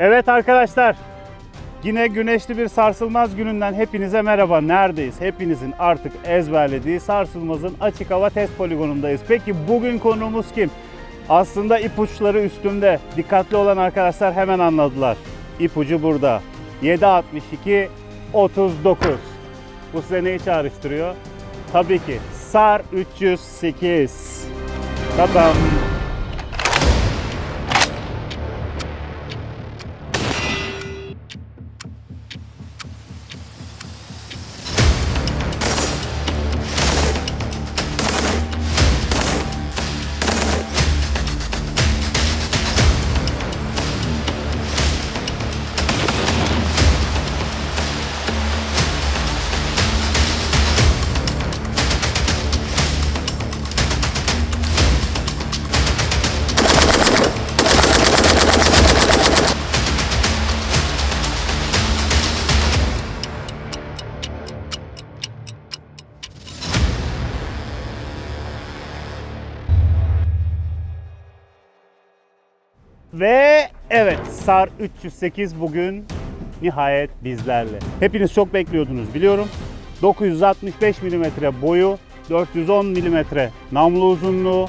Evet arkadaşlar. Yine güneşli bir sarsılmaz gününden hepinize merhaba. Neredeyiz? Hepinizin artık ezberlediği sarsılmazın açık hava test poligonundayız. Peki bugün konuğumuz kim? Aslında ipuçları üstümde. Dikkatli olan arkadaşlar hemen anladılar. İpucu burada. 762 39. Bu size neyi çağrıştırıyor? Tabii ki SAR 308. Tadam. Ve evet SAR 308 bugün nihayet bizlerle. Hepiniz çok bekliyordunuz biliyorum. 965 mm boyu, 410 mm namlu uzunluğu,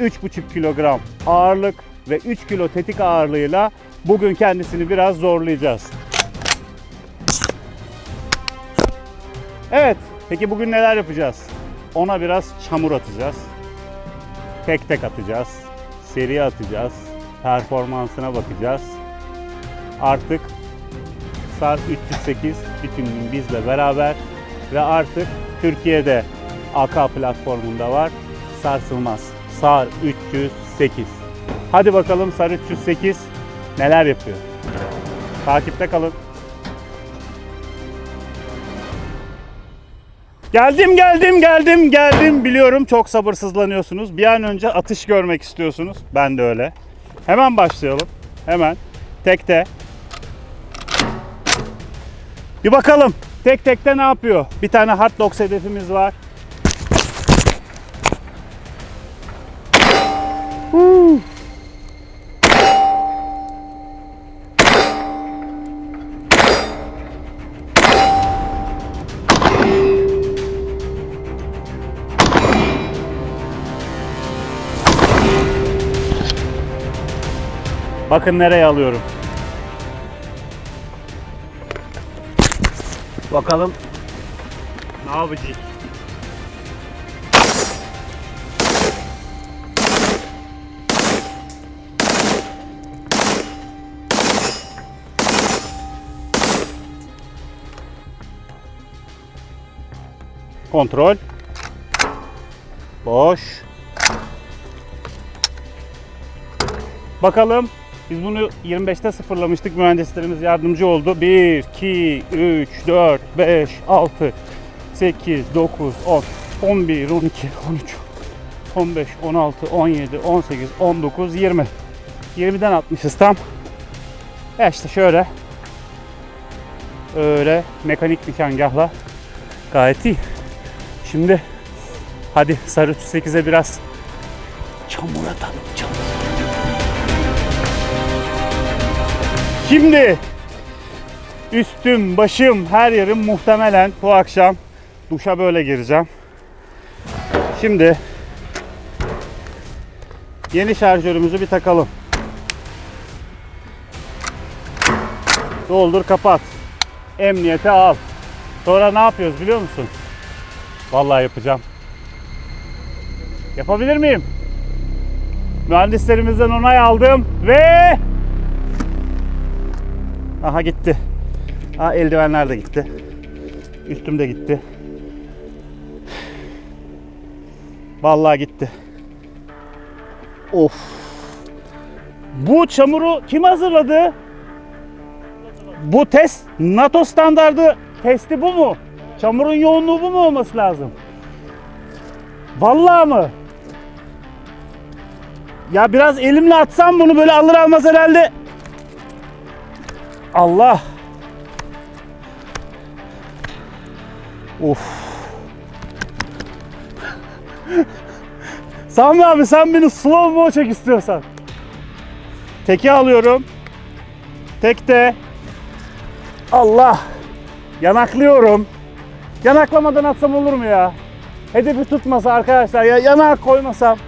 3,5 kilogram ağırlık ve 3 kilo tetik ağırlığıyla bugün kendisini biraz zorlayacağız. Evet, peki bugün neler yapacağız? Ona biraz çamur atacağız. Tek tek atacağız. Seri atacağız. Performansına bakacağız. Artık SAR 308 bütün gün bizle beraber ve artık Türkiye'de AK platformunda var. Sarsılmaz. SAR 308. Hadi bakalım SAR 308 neler yapıyor? Takipte kalın. Geldim geldim geldim geldim biliyorum çok sabırsızlanıyorsunuz. Bir an önce atış görmek istiyorsunuz. Ben de öyle. Hemen başlayalım. Hemen. Tekte. Bir bakalım. Tek tekte ne yapıyor? Bir tane hard dogs hedefimiz var. Huu. Bakın nereye alıyorum. Bakalım ne yapacak? Kontrol. Boş. Bakalım. Biz bunu 25'te sıfırlamıştık. Mühendislerimiz yardımcı oldu. 1, 2, 3, 4, 5, 6, 8, 9, 10, 11, 12, 13, 15, 16, 17, 18, 19, 20. 20'den atmışız tam. Ya işte şöyle. Öyle mekanik nişangahla gayet iyi. Şimdi hadi Sarı 38'e biraz çamur atalım çamur. Şimdi üstüm, başım, her yerim muhtemelen bu akşam duşa böyle gireceğim. Şimdi yeni şarjörümüzü bir takalım. Doldur kapat. Emniyete al. Sonra ne yapıyoruz biliyor musun? Vallahi yapacağım. Yapabilir miyim? Mühendislerimizden onay aldım ve Aha gitti. Aha eldivenler de gitti. Üstüm de gitti. Vallahi gitti. Of. Bu çamuru kim hazırladı? Bu test NATO standardı testi bu mu? Çamurun yoğunluğu bu mu olması lazım? Vallahi mı? Ya biraz elimle atsam bunu böyle alır almaz herhalde Allah. Of. Sami abi sen beni slow mo çek istiyorsan. Teki alıyorum. Tekte. Allah. Yanaklıyorum. Yanaklamadan atsam olur mu ya? Hedefi tutmasa arkadaşlar ya yanak koymasam.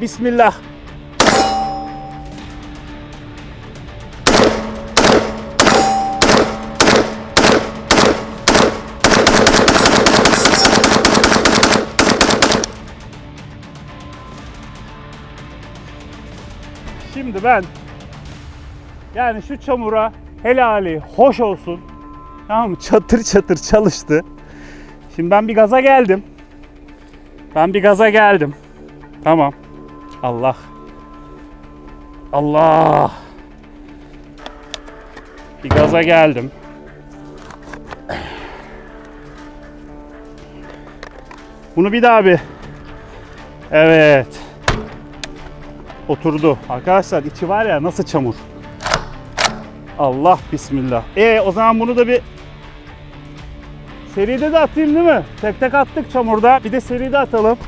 Bismillah. Şimdi ben yani şu çamura helali hoş olsun. Tamam mı? Çatır çatır çalıştı. Şimdi ben bir gaza geldim. Ben bir gaza geldim. Tamam. Allah. Allah. Bir gaza geldim. Bunu bir daha bir. Evet. Oturdu. Arkadaşlar içi var ya nasıl çamur. Allah bismillah. E o zaman bunu da bir seride de atayım değil mi? Tek tek attık çamurda. Bir de seride atalım.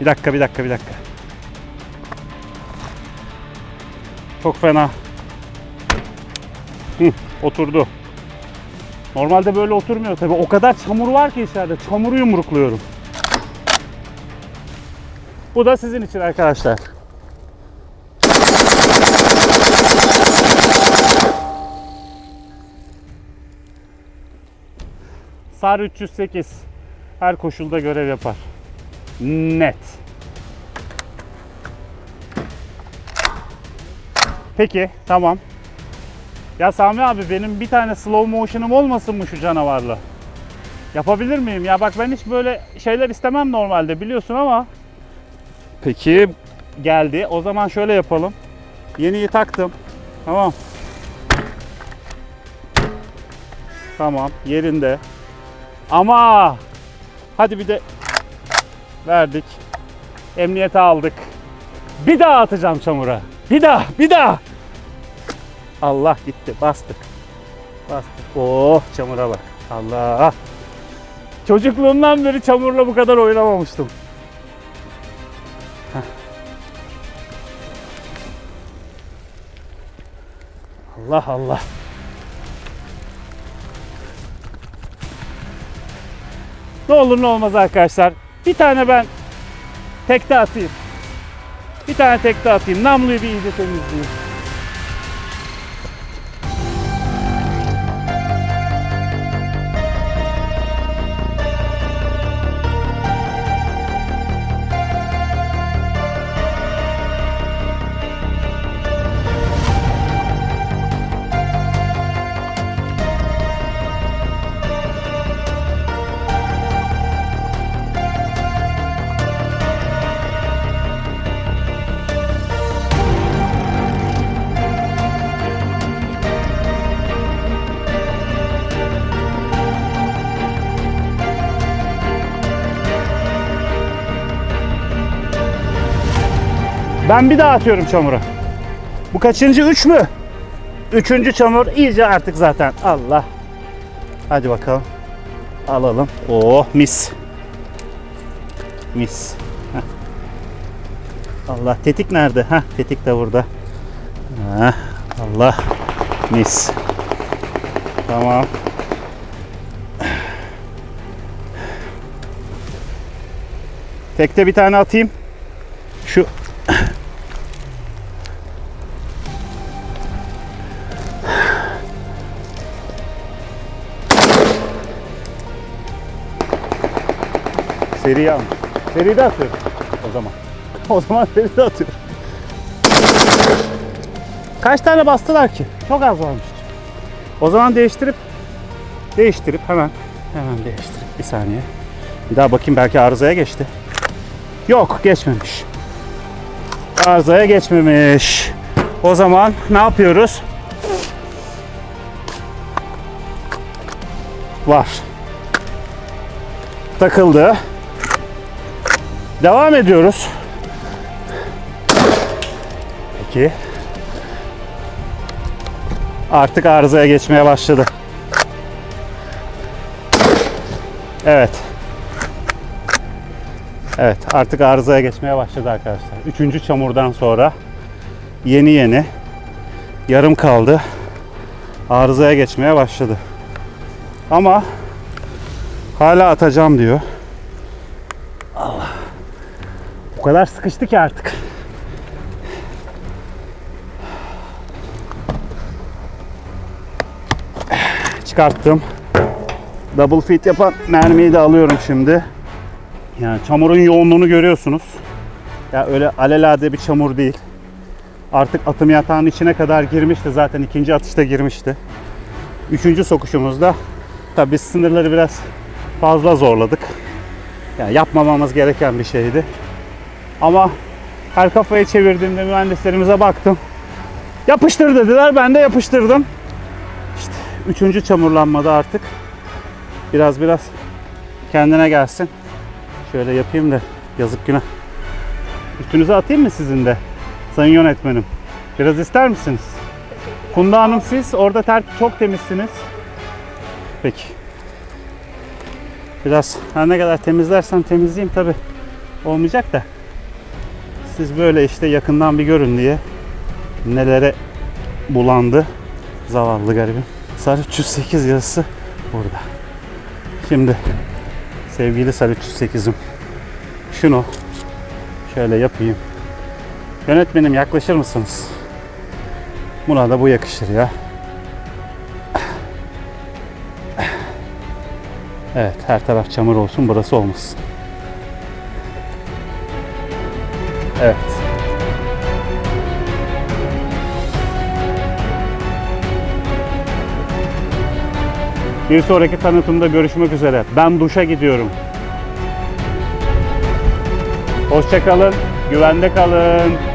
Bir dakika, bir dakika, bir dakika. Çok fena. Hı, oturdu. Normalde böyle oturmuyor tabi. O kadar çamur var ki içeride. Çamuru yumrukluyorum. Bu da sizin için arkadaşlar. SAR 308 her koşulda görev yapar. Net. Peki tamam. Ya Sami abi benim bir tane slow motion'um olmasın mı şu canavarla? Yapabilir miyim? Ya bak ben hiç böyle şeyler istemem normalde biliyorsun ama. Peki geldi. O zaman şöyle yapalım. Yeniyi taktım. Tamam. Tamam yerinde. Ama hadi bir de verdik. Emniyete aldık. Bir daha atacağım çamura. Bir daha, bir daha. Allah gitti. Bastık. Bastık. Oh çamura bak. Allah. Çocukluğumdan beri çamurla bu kadar oynamamıştım. Heh. Allah Allah. Ne olur ne olmaz arkadaşlar. Bir tane ben tekte atayım. Bir tane tekte atayım. Namluyu bir iyice temizleyeyim. Ben bir daha atıyorum çamura. Bu kaçıncı? Üç mü? Üçüncü çamur iyice artık zaten. Allah. Hadi bakalım. Alalım. Oh mis. Mis. Heh. Allah tetik nerede? Heh, tetik de burada. Heh, Allah. Mis. Tamam. Tekte bir tane atayım. Seri almış. Seri de atıyorum o zaman. O zaman seri de atıyorum. Kaç tane bastılar ki? Çok az varmış. O zaman değiştirip değiştirip hemen hemen değiştirip bir saniye. Bir daha bakayım belki arızaya geçti. Yok geçmemiş. Arızaya geçmemiş. O zaman ne yapıyoruz? Var. Takıldı. Devam ediyoruz. Peki. Artık arızaya geçmeye başladı. Evet. Evet artık arızaya geçmeye başladı arkadaşlar. Üçüncü çamurdan sonra yeni yeni yarım kaldı. Arızaya geçmeye başladı. Ama hala atacağım diyor. Allah. O kadar sıkıştı ki artık. Çıkarttım. Double fit yapan mermiyi de alıyorum şimdi. Yani çamurun yoğunluğunu görüyorsunuz. Ya öyle alelade bir çamur değil. Artık atım yatağının içine kadar girmişti zaten ikinci atışta girmişti. Üçüncü sokuşumuzda tabi sınırları biraz fazla zorladık. Yani yapmamamız gereken bir şeydi. Ama her kafayı çevirdiğimde mühendislerimize baktım. Yapıştır dediler ben de yapıştırdım. İşte üçüncü çamurlanmada artık biraz biraz kendine gelsin. Şöyle yapayım da yazık günah. Üstünüze atayım mı sizin de? Sayın yönetmenim. Biraz ister misiniz? Funda Hanım siz orada ter çok temizsiniz. Peki. Biraz her ne kadar temizlersem temizleyeyim tabi olmayacak da. Siz böyle işte yakından bir görün diye nelere bulandı zavallı garibim. Sarı 308 yazısı burada. Şimdi sevgili Sarı 308'im şunu şöyle yapayım. Yönetmenim yaklaşır mısınız? Buna da bu yakışır ya. Evet her taraf çamur olsun burası olmasın. Evet. Bir sonraki tanıtımda görüşmek üzere. Ben duşa gidiyorum. Hoşçakalın, güvende kalın.